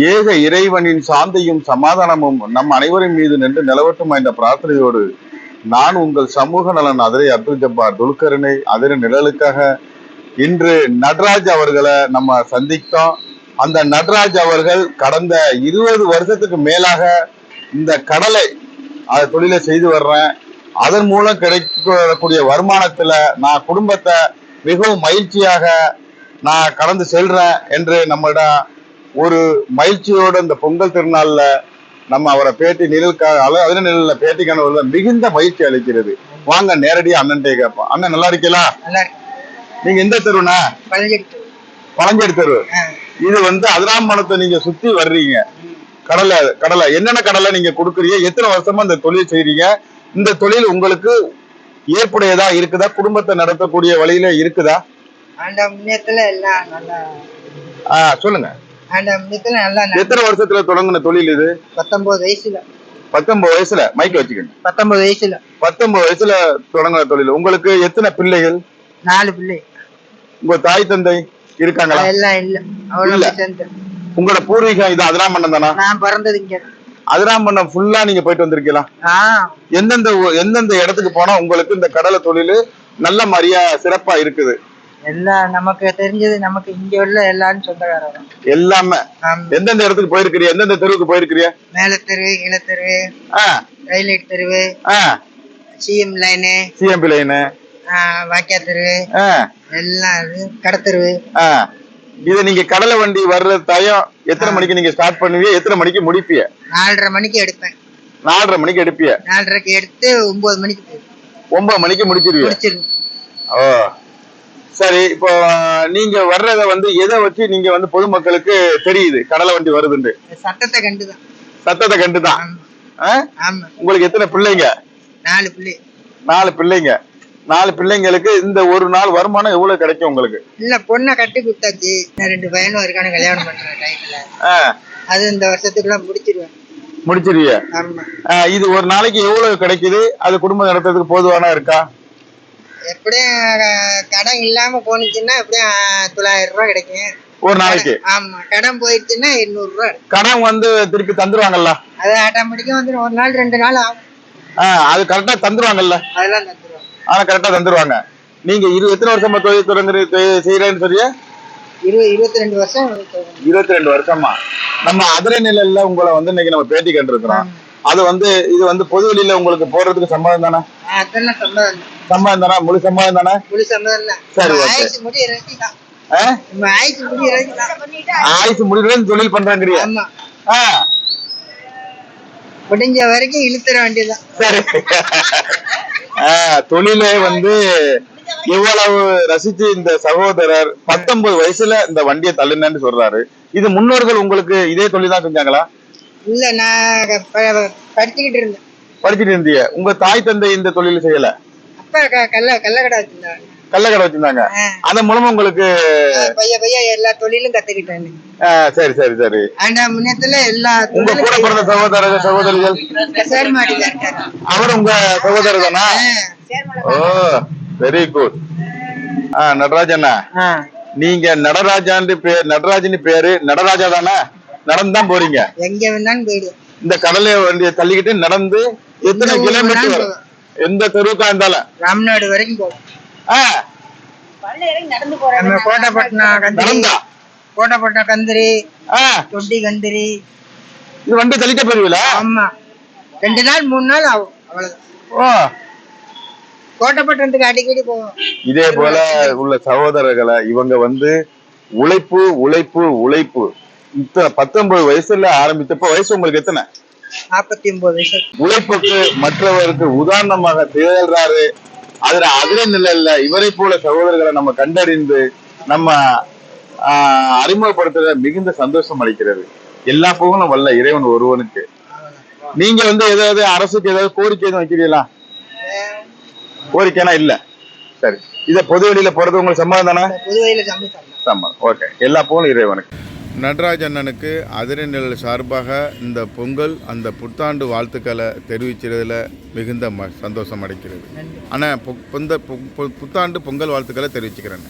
ஏக இறைவனின் சாந்தியும் சமாதானமும் நம் அனைவரின் மீது நின்று நிலவட்டுமா இந்த பிரார்த்தனையோடு நான் உங்கள் சமூக நலன் அதிரை அப்துல் ஜப்பார் துல்கரனை அதிர நிழலுக்காக இன்று நட்ராஜ் அவர்களை நம்ம சந்தித்தோம். அந்த நட்ராஜ் அவர்கள் கடந்த இருபது வருஷத்துக்கு மேலாக இந்த கடலை அது தொழிலை செய்து வர்றேன். அதன் மூலம் கிடைக்கக்கூடிய வருமானத்துல நான் குடும்பத்தை மிகவும் மகிழ்ச்சியாக நான் கடந்து செல்றேன் என்று நம்மளிடம் ஒரு மகிழ்ச்சியோட இந்த பொங்கல் திருநாள்ல நம்ம அவரை பேட்டி அல்ல அதிர நிழல்ல பேட்டிக்கான ஒரு மிகுந்த மகிழ்ச்சி அளிக்கிறது. வாங்க நேரடியா அண்ணன்ட்டே கேட்போம். அண்ணன் நல்லா இருக்கீங்களா நீங்க எந்த பழஞ்சிருக்கு பழஞ்சேரி தெரு. இது வந்து அதிராம்பணத்தை நீங்க சுத்தி வர்றீங்க. கடலை கடலை. என்னென்ன கடலை நீங்க கொடுக்குறீங்க? எத்தனை வருஷமா இந்த தொழில் செய்றீங்க? இந்த தொழில் உங்களுக்கு ஏற்புடையதா இருக்குதா? குடும்பத்தை நடத்தக்கூடிய வழியில இருக்குதா? ஆண்ட முன்னேத்துல எல்லாம் நல்லா ஆ சொல்லுங்க. எத்தனை வருஷத்துல தொடங்குன தொழில் இது? பத்தொன்பது வயசுல. பத்தொன்பது வயசுல மைக் வச்சுக்கோங்க பத்தொன்பது வயசுல. பத்தொன்பது வயசுல தொடங்குன தொழில். உங்களுக்கு எத்தனை பிள்ளைகள்? நாலு பிள்ளை. உங்க தாய் தந்தை இருக்காங்களா? எல்லாம் இல்ல. அவ்வளவு உங்களோட பூர்வீகம் இது அதிராம்பண்ணம் தானா? நான் பிறந்தது இங்க. அதிராம்பண்ணம் ஃபுல்லா நீங்க போயிட்டு வந்திருக்கீங்களா? எந்தெந்த எந்தெந்த இடத்துக்கு போனா உங்களுக்கு இந்த கடலை தொழில் நல்ல மாதிரியா சிறப்பா இருக்குது? எல்லாம் நமக்கு தெரிஞ்சது நமக்கு இங்க உள்ள எல்லாரும் சொந்தக்காரங்க. எல்லாமே. எந்தெந்த இடத்துக்கு போயிருக்கிறிய? எந்தெந்த தெருவுக்கு போயிருக்கிறிய? மேலத்தெரு இளத்தெரு ஆ. ரயில்வேட் தெருவு சிஎம் லைனு சிஎம்பி லைனு. வாக்கியா தெருவு ஆ. எல்லாம் கடத்தெருவு. இது நீங்க கடலை வண்டி வர்ற டயம் எத்தனை மணிக்கு நீங்க ஸ்டார்ட் பண்ணுவீங்க எத்தனை மணிக்கு முடிப்பிய? நாலரை மணிக்கு எடுப்பேன். நாலரை மணிக்கு எடுப்பிய? நாலரைக்கு எடுத்து ஒன்பது மணிக்கு ஒன்பது மணிக்கு முடிச்சிருவீங்க ஓ. சரி இப்போ நீங்க வர்றத வந்து எதை வச்சு நீங்க வந்து பொதுமக்களுக்கு தெரியுது? கடலை வண்டி வருதுன்னு. சட்டத்தை கண்டுதான். சத்தத்தை கண்டுதான். உங்களுக்கு எத்தனை பிள்ளைங்க? நாலு பிள்ளை. நாலு பிள்ளைங்க. நாலு பிள்ளைங்களுக்கு இந்த ஒரு நாள் வருமானம் எவ்வளவு கிடைக்கும் உங்களுக்கு? இல்ல பொண்ணை கட்டி கொடுத்தாச்சு. ரெண்டு பையனும் இருக்கான கல்யாணம் பண்ற டைம்ல அது இந்த வருஷத்துக்குள்ள முடிச்சிருவேன். ஆ, இது ஒரு நாளைக்கு எவ்வளவு கிடைக்குது? அது குடும்பம் நடத்துறதுக்கு போதுவான இருக்கா? எப்படியும் கடன் இல்லாம போனுச்சுன்னா எப்படியும் தொள்ளாயிரம் ரூபாய் கிடைக்கும். ஒரு நாளைக்கு? ஆமா கடன் போயிடுச்சுன்னா எண்ணூறு ரூபாய். கடன் வந்து திருப்பி தந்துருவாங்கல்ல? அது ஆட்டோமேட்டிக்கா வந்துடும் ஒரு நாள் ரெண்டு நாள் ஆகும். அது கரெக்டா தந்துருவாங்கல்ல? அதெல்லாம் தந்துருவாங்க. ஆனா கரெக்டா தந்துருவாங்க. நீங்க இரு எத்தனை வருஷமா தொழில் தொடங்குற செய்யறேன்னு சொல்லிய இருபது இருபத்தி ரெண்டு வருஷம். இருபத்தி ரெண்டு வருஷமா? நம்ம அதிரை நிலையில உங்களை வந்து இன்னைக்கு நம்ம பேட்டி கண்டிருக்கிறோம். அது வந்து இது வந்து பொது வெளியில உங்களுக்கு போடுறதுக்கு சம்மதம் தானே? அதெல்லாம் சம்மதம் தானே முழு தானே சரி, ஓகே. ஆயுசு முடிவுல தொழில் பண்றாங்கறியா. முடிஞ்ச வரைக்கும் இழுத்துற வேண்டியதுதான். சரி. தொழிலை வந்து எவ்வளவு ரசிச்சு இந்த சகோதரர் பத்தொன்பது வயசுல இந்த வண்டியை தள்ளுனேன்னு சொல்றாரு. இது முன்னோர்கள் உங்களுக்கு இதே தொழில் தான் செஞ்சாங்களா? இல்ல நான் படிச்சுக்கிட்டு இருந்தேன். படிச்சுட்டு இருந்தீங்க உங்க தாய் தந்தை இந்த தொழில் செய்யல? அப்பா க- கல்ல கள்ளக்கடை வச்சிருந்தாங்க. வச்சிருந்தாங்க. அதன் மூலமா உங்களுக்கு பைய பைய எல்லா தொழிலும் கத்துக்கிட்டேன் சரி சரி சரி. ஆண்டா முன்னத்துல எல்லா உங்க கூட பிறந்த சகோதரர்கள் சகோதரிகள்? அவர் உங்க சகோதரர் தானா? ஓ வெரி குட் ஆ நடராஜண்ணா நீங்க நடராஜான்னு பேர் நடராஜன் பேரு நடராஜா தானே? நடந்து தான் போறீங்க. எங்க வேணாலும் இந்த கடலை வண்டியை தள்ளிக்கிட்டு நடந்து எத்தனை கிலோமீட்டர் எந்த தெருவுக்கா இருந்தாலும். ராம்நாடு வரைக்கும் போவோம். ஆ, நம்ம கோட்டைப்பட்டினம் கந்திரி நடந்தா? கோட்டைப்பட்டினம் கந்திரி ஆ, தொட்டி கந்திரி. இது வண்டி தள்ளிட்ட போயிருவீங்களா ஆமா. ரெண்டு நாள் மூணு நாள் ஆகும் அவ்வளவுதான். ஓ. கோட்டைப்பட்டினத்துக்கு அடிக்கடி போவோம். இதே போல உள்ள சகோதரர்களை இவங்க வந்து உழைப்பு உழைப்பு உழைப்பு. இத்தனை பத்தொன்பது வயசுல ஆரம்பித்தப்ப வயசு உங்களுக்கு எத்தனை? நாற்பத்தி ஒன்பது வயசு. உழைப்புக்கு மற்றவருக்கு உதாரணமாக திகழ்றாரு. அதுல அதிர நிலையில இவரை போல சகோதரர்களை நம்ம கண்டறிந்து நம்ம அறிமுகப்படுத்துற மிகுந்த சந்தோஷம் அளிக்கிறது. எல்லா புகழும் வல்ல இறைவன் ஒருவனுக்கு. நீங்க வந்து ஏதாவது அரசுக்கு ஏதாவது கோரிக்கை எதுவும் வைக்கிறீங்களா கோரிக்கைனா இல்ல. சரி. இத பொது வெளியில போறது உங்களுக்கு சம்மதம் தானே? சம்மதம் ஓகே. எல்லா புகழும் இறைவனுக்கு. நடராஜ் அண்ணனுக்கு அதிரநிழல் சார்பாக இந்த பொங்கல் அந்த புத்தாண்டு வாழ்த்துக்களை தெரிவிக்கிறதுல மிகுந்த ம சந்தோஷம் அடைக்கிறது. ஆனால் பொந்த புத்தாண்டு பொங்கல் வாழ்த்துக்களை தெரிவிச்சுக்கிறேன்.